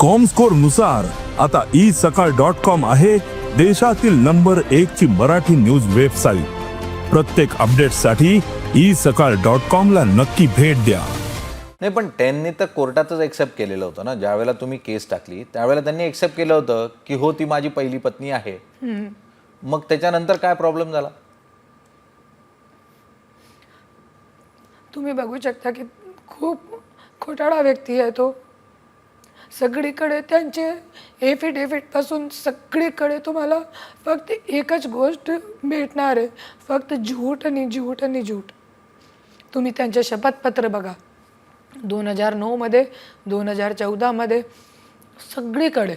कॉमस्कोरनुसार आता ई सकाळ dot com आहे देशातील नंबर एक ची मराठी न्यूज वेबसाईट प्रत्येक अपडेटसाठी ई सकाळ डॉट कॉम ला नक्की भेट द्या. नाही पण त्यांनी तर कोर्टातच एक्सेप्ट केलेलं होतं ना. ज्यावेळेला तुम्ही केस टाकली त्यावेळेला त्यांनी एक्सेप्ट केलं होतं की हो ती माझी पहिली पत्नी आहे. मग त्याच्यानंतर काय प्रॉब्लेम झाला? तुम्ही बघू शकता की खूप खोटाळा व्यक्ती आहे तो. सगळीकडे त्यांचे एफिडेव्हिटपासून सगळीकडे तुम्हाला फक्त एकच गोष्ट भेटणार आहे. फक्त झूट आणि झूट आणि झूट तुम्ही त्यांचे शपथपत्र बघा. दोन हजार नऊमध्ये दोन हजार चौदामध्ये सगळीकडे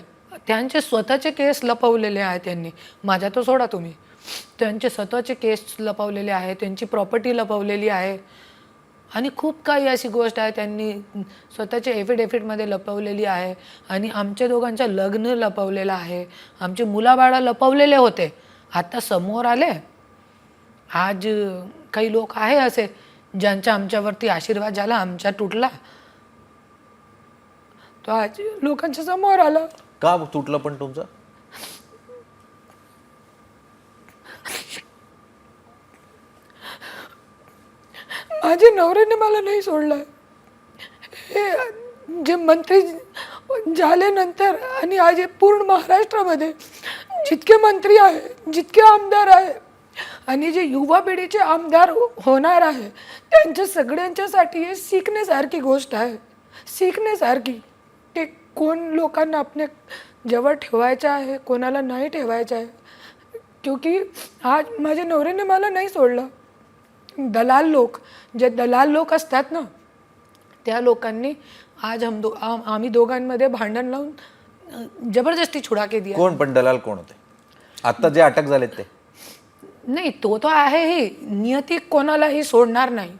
त्यांचे स्वतःचे केस लपवलेले आहेत त्यांनी माझ्या तो सोडा तुम्ही. त्यांचे स्वतःचे केस लपवलेले आहे त्यांची प्रॉपर्टी लपवलेली आहे. आणि खूप काही अशी गोष्ट आहे त्यांनी स्वतःच्या एफिडेफिटमध्ये लपवलेली आहे. आणि आमच्या दोघांचं लग्न लपवलेलं आहे. आमचे मुलाबाळा लपवलेले होते. आता समोर आले. आज काही लोक आहे असे ज्यांचा आमच्यावरती आशीर्वाद झाला आमच्या तुटला. तो आज लोकांच्या समोर आला. का तुटलं पण तुमचं? माझ्या नवऱ्याने मला नाही सोडलं. हे जे मंत्री झाल्यानंतर आणि आज हे पूर्ण महाराष्ट्रामध्ये जितके मंत्री आहे जितके आमदार आहे आणि जे युवा पिढीचे आमदार होणार आहे त्यांच्या सगळ्यांच्यासाठी हे शिकण्यासारखी गोष्ट आहे. शिकण्यासारखी. ते कोण लोकांना आपल्या जवळ ठेवायचं आहे कोणाला नाही ठेवायचं आहे. क्योंकि आज माझ्या नवऱ्याने मला नाही सोडलं. दलाल लोक जे दलाल लोक असतात ना त्या लोकांनी आज हम दो आम- आम्ही दोघांमध्ये भांडण लावून अं, जबरदस्ती छुडा के दिया. कोण पण दलाल कोण होते? आता जे अटक झालेत ते. नाही तो तो आहे ही. नियती कोणालाही सोडणार नाही.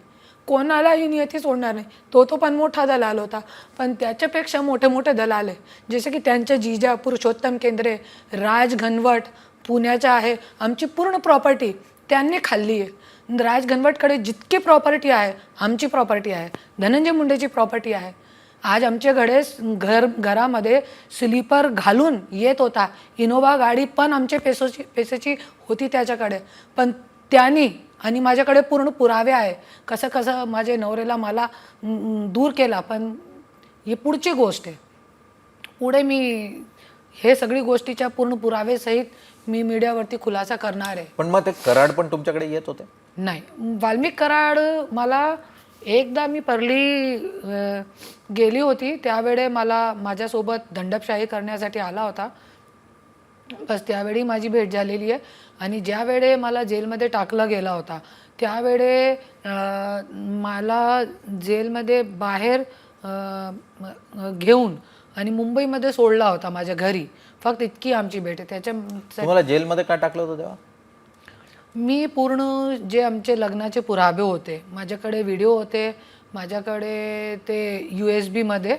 कोणालाही नियती सोडणार नाही. तो तो पण मोठा दलाल होता. पण त्याच्यापेक्षा मोठे मोठे दलाल आहे. जसे की त्यांचे जिजा पुरुषोत्तम केंद्रे राज घनवट पुण्याच्या आहे. आमची पूर्ण प्रॉपर्टी त्यांनी खाल्ली. आहे राज घनवटकडे जितकी प्रॉपर्टी आहे आमची प्रॉपर्टी आहे धनंजय मुंडेची प्रॉपर्टी आहे. आज आमच्याकडे घर घरामध्ये स्लीपर घालून येत होता. इनोवा गाडी पण आमच्या पेसोची पेसेची होती त्याच्याकडे. पण त्यांनी आणि माझ्याकडे पूर्ण पुरावे आहे. कसं कसं माझ्या नवऱ्याला मला दूर केला पण ही पुढची गोष्ट आहे. पुढे मी हे सगळी गोष्टीच्या पूर्ण पुरावेसहित मी मीडियावरती खुलासा करणार आहे. पण मग ते कराड पण तुमच्याकडे येत होते? नाही. वाल्मिक कराड मला एकदा मी परली अ, गेली होती. त्यावेळे मला माझ्यासोबत दंडपशाही करण्यासाठी आला होता. बस त्यावेळी माझी भेट झालेली आहे. आणि ज्या वेळे मला जेलमध्ये टाकला गेला होता त्यावेळे अ, मला जेलमध्ये बाहेर अ, म- घेऊन आणि मुंबईमध्ये सोडला होता माझ्या घरी. फक्त इतकी आमची भेट आहे. त्याच्या तुम्हाला जेलमध्ये का टाकलं होतं तेव्हा? मी पूर्ण जे आमचे लग्नाचे पुरावे होते माझ्याकडे व्हिडिओ होते माझ्याकडे ते यू एस बीमध्ये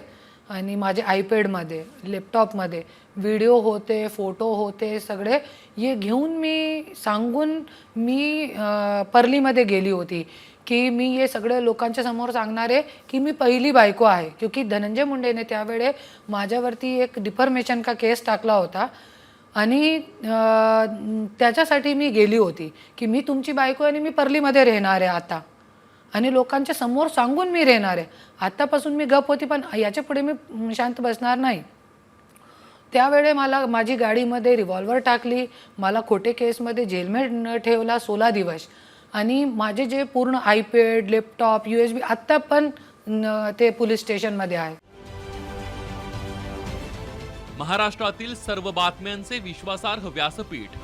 आणि माझे आयपॅडमध्ये लॅपटॉपमध्ये व्हिडिओ होते फोटो होते सगळे हे घेऊन मी सांगून मी परलीमध्ये गेली होती. की मी हे सगळे लोकांच्या समोर सांगणार आहे की मी पहिली बायको आहे. क्योंकि धनंजय मुंडेने त्यावेळे माझ्यावरती एक डिफॉर्मेशन का केस टाकला होता. आणि त्याच्यासाठी मी गेली होती की मी तुमची बायको आणि मी परलीमध्ये राहणार आहे आता. आणि लोकांच्या समोर सांगून मी राहणार आहे. आत्तापासून मी गप होती पण याच्यापुढे मी शांत बसणार नाही. त्यावेळे मला माझी गाडीमध्ये रिव्हॉल्वर टाकली. मला खोटे केसमध्ये जेलमेट ठेवला सोळा दिवस. आणि माझे जे पूर्ण iPad laptop U S B आत्ता पण ते पोलीस स्टेशनमध्ये आहे. महाराष्ट्रातील सर्व बातम्यांचे विश्वासार्ह व्यासपीठ.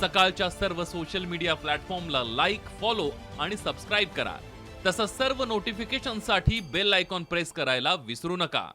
सकाळच्या सर्व सोशल मीडिया प्लॅटफॉर्मला लाईक फॉलो आणि सबस्क्राईब करा. तसंच सर्व नोटिफिकेशनसाठी बेल आयकॉन प्रेस करायला विसरू नका.